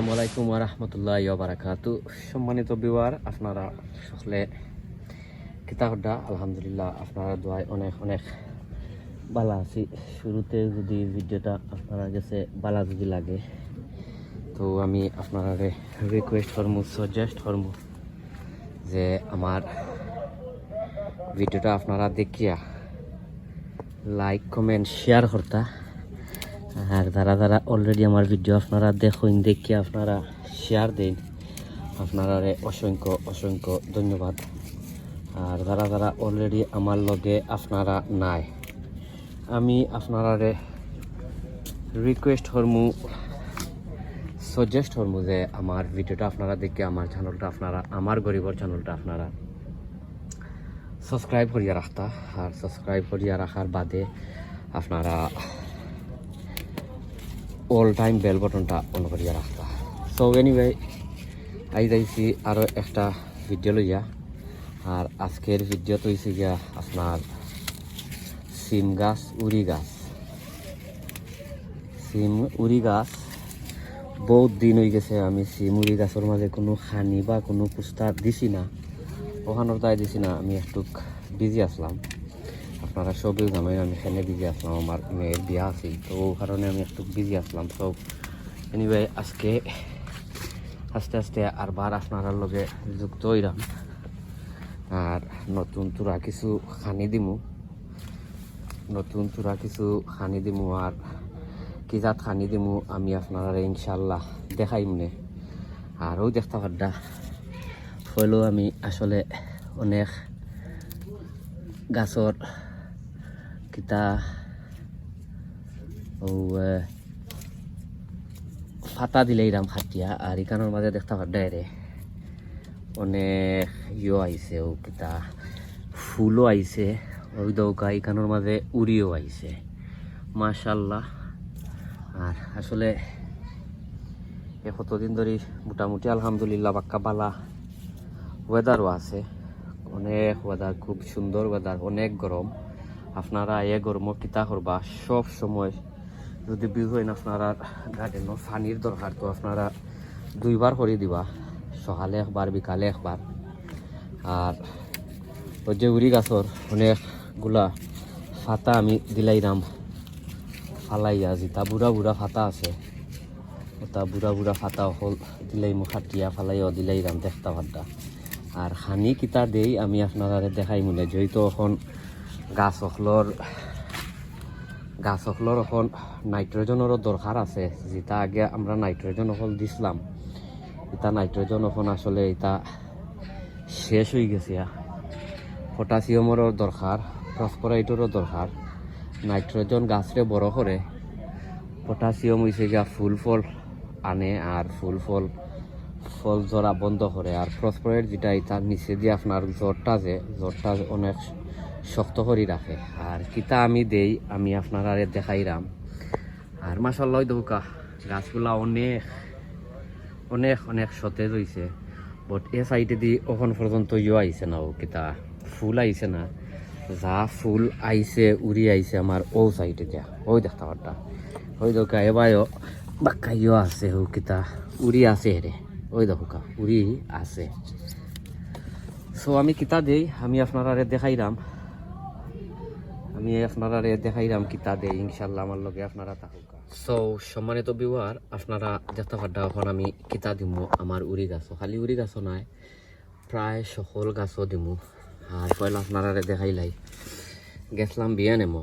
আসসালামু আলাইকুম রহমতুল্লাহ বারাকাতু সম্মানিত বিওয়ার আপনারা সকলে কিতাবটা আলহামদুলিল্লাহ, আপনারা দোয়ায় অনেক অনেক বালা আছি। শুরুতে যদি ভিডিওটা আপনারা কাছে বালা যদি লাগে, তো আমি আপনারা রিকোয়েস্ট করমু সাজেস্ট করমু যে আমার ভিডিওটা আপনারা দেখিয়া লাইক কমেন্ট শেয়ার করতা। আর যারা যারা অলরেডি আমার ভিডিও আপনারা দেখুন, দেখি আপনারা শেয়ার দিন। আপনারা অসংখ্য অসংখ্য ধন্যবাদ। আর যারা যারা অলরেডি আমার লগে আপনারা নাই, আমি আপনারা রিকোয়েস্ট করমু সাজেস্ট করমু যে আমার ভিডিওটা আপনারা দেখে, আমার চ্যানেলটা আপনারা, আমার গরিবর চ্যানেলটা আপনারা সাবস্ক্রাইব করিয়া রাখতা। আর সাবস্ক্রাইব করিয়া রাখার বাদে আপনারা অল টাইম বেল বটনটা অন করিয়া রাখতা সো এনিওয়ে আই যাইছি আরও একটা ভিডিও লইয়া। আর আজকের ভিডিও তো হয়েছে গিয়া আপনার সিম গাছ, উড়ি গাছ। সিম, উড়ি গাছ, বহুত দিন হয়ে গেছে আমি সিম, উড়ি গাছের মাঝে কোনো খানি বা কোনো পুস্তা দিছি না। ওখানোর তাই দিছি না, আমি একটু বিজি আসলাম আপনারা সবই জানেন, আমি এখানে বিজি আসলাম, আমার মেয়ের বিয়া আছিল তো ও কারণে আমি একটু বিজি আসলাম। সব এনিওয়ে আজকে আস্তে আস্তে আরবার আপনার লগে যুক্ত হইলাম। আর নতুন তুরা কিছু খানি দিমু। নতুন তুরা কিছু খানি দিমু আর কি জাত খানি দিমু আমি আপনারা ইনশাল্লাহ দেখাইম নে। আর ওই দেখতে পাড্ডা হইলেও আমি আসলে অনেক গাছর কিতা ও ফাতা দিলে এরাম খাটিয়া, আর এখানোর মাঝে দেখতে পাড্ডা রে অনেক ইয়ে আইছে, ও কিতা ফুলও আইছে, ওই দৌকা এখানোর মাঝে উড়িও আইছে। মাশাল্লাহ। আর আসলে এ কতদিন ধরে মোটামুটি আলহামদুলিল্লাহ বাক্কা বালা ওয়েদারও আছে। অনেক ওয়েদার খুব সুন্দর ওয়েদার অনেক গরম। আপনারা এ গরম কিতা করবা? সব সময় যদি বিহু হয় না, আপনারা গার্ডেনও পানির দরকার তো আপনারা দুইবার করে দিবা। সকালে একবার বিকালে একবার আর ওই যে উড়ি গাছর অনেকগুলা ফাতা আমি দিলাইরাম ফালাইয়া যেটা বুড়া বুড়া ফাতা আছে। ওটা বুড়া বুড়া ফাতা হল দিলাই মুখ খাটিয়া ফালাইয়া দিলাইরাম দেখতা ভাড্ডা আর হানি কিতা দেই আমি আপনারা দেখাই মনে যেহেতু এখন গাছ অখলর গাছ অখলর এখন নাইট্রোজেনেরও দরকার আছে। যেটা আগে আমরা নাইট্রোজেন অকল দিছিলাম। এটা নাইট্রোজেন এখন আসলে এটা শেষ হয়ে গেছে। পটাশিয়ামেরও দরকার ফসফরাইটেরও দরকার নাইট্রোজেন গাছরে বড় করে পটাশিয়াম হয়েছে গিয়া ফুল ফল আনে আর ফুল ফল ফল ধরা বন্ধ করে আর ফসফরাইট যেটা এটা নিচে দিয়ে আপনার জ্বরটা যে জ্বরটা অনেক শক্ত করে রাখে। আর কিতা আমি দেই, আমি আপনারা দেখাইরাম। আর মাসাল্লাহ দৌকা গাছগুলা অনেক অনেক অনেক সতেজ হয়েছে বট এ সাইডে দি ওখান পর্যন্ত ইয়ে আইছে না ও কিতা, ফুল আইছে না। যা ফুল আইছে, উড়ি আইছে আমার ও সাইডে দিয়া। ওই দেখতে পারটা ওই দোকা এবারও বাক্কা ইয়ে আছে ও কিতা, উড়ি আছে রে। ওই দোকা উড়ি আছে। সো আমি কিতা দেই, আমি আপনারা দেখাইরাম। আমি আপনারা দেখাইরাম কিতা দেই, ইনশাল্লাহ আমার লগে আপনারা থাকুকা সো সম্মানিত বিওয়ার আপনারা দেখতে পাড্ডা এখন আমি কিতা দিমু? আমার উড়ি গাছ খালি উড়ি গাছ নাই, প্রায় সকল গাছও দিমু। আর পয়লা আপনারা দেখাইলাই। গেছিলাম বিয়া নেমো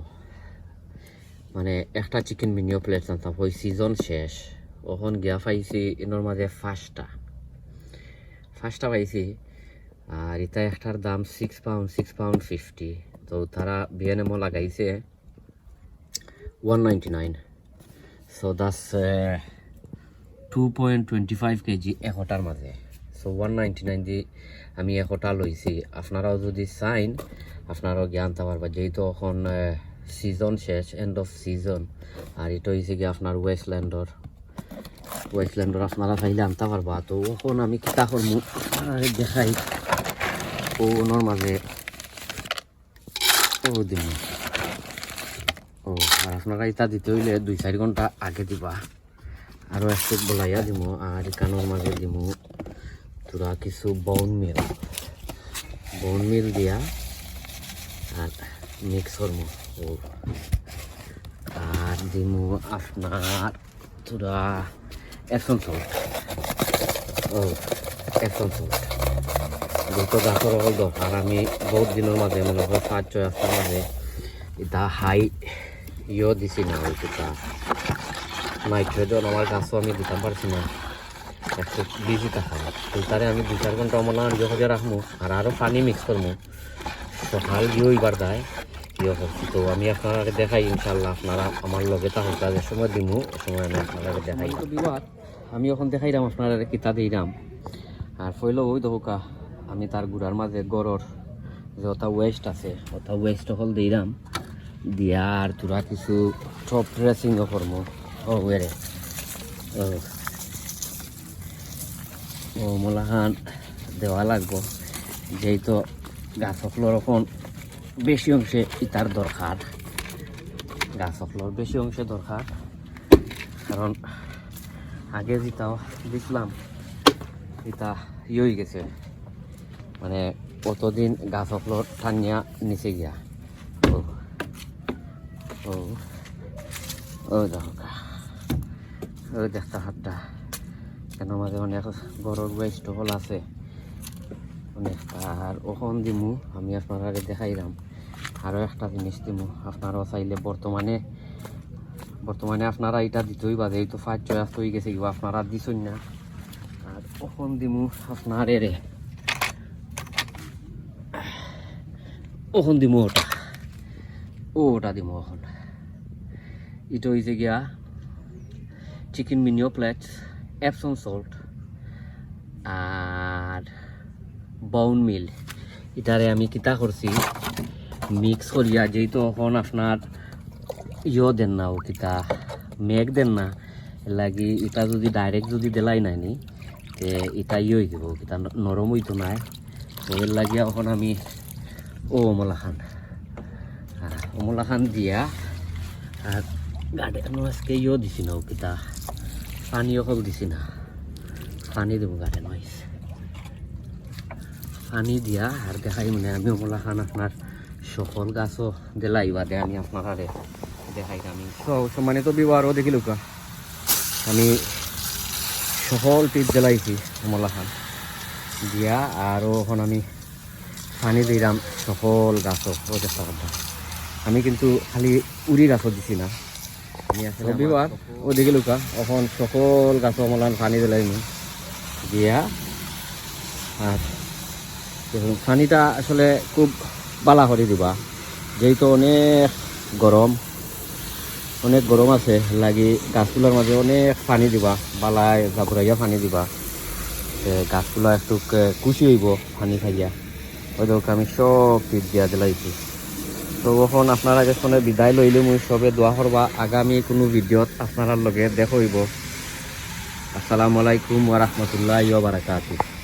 মানে একটা চিকেন মিনিও প্লেট জানতাম, ওই সিজন শেষ। ওখন গিয়া পাইছি, এনোর মাঝে ফার্স্টটা ফার্স্টটা পাইছি, আর এটা একটার দাম six pound six pound fifty তো তারা বিএনএমও লাগাইছে। One ninety nine so that's two point twenty five KG এশটার মাঝে। সো ওয়ান নাইনটি নাইন দি আমি এশটা লইছি আপনারাও যদি চাইন, আপনারাও জ্ঞান পারবা যেহেতু এখন সিজন শেষ এন্ড অফ সিজন আর এটা হয়েছে কি আপনার ওয়েস্টল্যান্ডর ওয়েস্টল্যান্ডর আপনারা চাইলে আনতে পারবা। তো এখন আমি কিতা করব দেখাই। ও ওনার দিন ও, আর আপনারা ইটা দিতে হইলে দুই চারি ঘণ্টা আগে দিবা। আরও একটু বলাইয়া দিব আর কানোর মাঝে দিব তোরা কিছু বন মিল বন মিল দিয়া, আর মিক্স করব ও। আর দিব আপনার তোরা এসন সল্ট ও এসন সল্ট দুটো গাছর অকল দরকার, আমি বহুত দিনের মাঝে, মনে হয় পাঁচ, ছয় আসতার মাঝে এটা হাই ইয়ে দিছি না ওইটা নাইট্রোজেন আমার গাছও আমি দিতাম পারছি না একশো বিশি টাকা তো তারে আমি দু চার ঘণ্টা মনে হয় ইয়ে হয়ে রাখব আর আরও পানি মিক্স করব সকাল গিয়েও এবার দেয় ইয়ে করছি তো আমি আপনারা দেখাই ইনশাল্লাহ আপনারা আমার লগে থাকুন কাজের সময় দিব ওই সময় আমি আপনারা দেখাই। আমি এখন দেখাইলাম আপনারা কিতা দিলাম। আর ফইল ওই দোকা আমি তার গুড়ার মাঝে গড়র যে ওটা ওয়েস্ট আছে ওটা ওয়েস্ট হল দিলাম। দিয়া আর তোরা কিছু টপ ড্রেসিং করব ও ওরে ও। ও, মোলাহান, দেওয়া লাগবো। যেহেতু গাছ ফ্লোরোফোন বেশি অংশে ইতার দরকার। গাছ ফ্লোর বেশি অংশে দরকার। কারণ আগে যেটাও দেখলাম এটা ইয়ে হয়ে গেছে। মানে কতদিন গাছ ফ্লোর ঠান্নিয়া নিচে গিয়া? ও। ও। দেখো। ও দেখতা হাতটা। কেন মাঝে অনেক গরুর ওয়েস্ট হল আছে। অনেক আর ওখন দিমু, আমি আপনারা দেখাইলাম। আরও একটা জিনিস দিমু, আপনারাও চাইলে বর্তমানে বর্তমানে আপনারা এটা দিতেই বাজে এই তো ফাইভ চয়াস হয়ে গেছে কিবা আপনারা দিছই না। আর ওখন দিমু আপনার এরে ওখন দিমু ওটা। ও ওটা দিমু ওখন। এটা হয়েছে গিয়া chicken manure pellet Epsom salt আর বাউন মিল। এটারে আমি কিতা করছি মিক্স করিয়া যেহেতু এখন আপনার ইয়ে দেন না ও কিতা মেঘ দেন না, লাগি এটা যদি ডাইরেক্ট যদি দেলাই নাই নি এটা ইয়ে যাব কিতা নরম হইতো নাই। এর লাগিয়া এখন আমি ও খান হ্যাঁ দিয়া আর গার্ডেনও আজকে ইয়ে দিছি না কিতা পানি অকল দিছি না। পানি দেবো গার্ডেন ওয়াইস পানি দিয়া আর দেখাই মানে আমি অমলা খান আপনার সকল গাছও দিলাই বাদে আমি আপনারা দেখাই আমি সম্মানিত বিবাহও দেখিল আমি সকল টিপ জ্বালাইছি কমলাখন দিয়া আরও এখন আমি পানি দিলাম সকল গাছও ও চেষ্টা করতাম আমি কিন্তু খালি উড়ি গাছও দিছি না। আমি আসলে বিবাহ ও দেখিল কা এখন সকল গাছও কমলান পানি দিলাইনি দিয়া। আর দেখুন পানিটা আসলে খুব বালা করে দিবা। যেহেতু অনেক গরম অনেক গরম আছে লাগি গাছগুলোর মাঝে অনেক পানি দিবা বালায় জাবরাইয়া পানি দিবা। গাছগুলো একটু কুচি হইব পানি খাইয়া। ওই দোকে আমি সব ফিট দিয়া দিলাইছি তো এখন আপনারা কাছে বিদায় লইলে মুই সবে দোয়া করবা, আগামী কোনো ভিডিওত আপনার লগে দেখ হইব। আসসালামু আলাইকুম ওয়া বারাকাতুহু।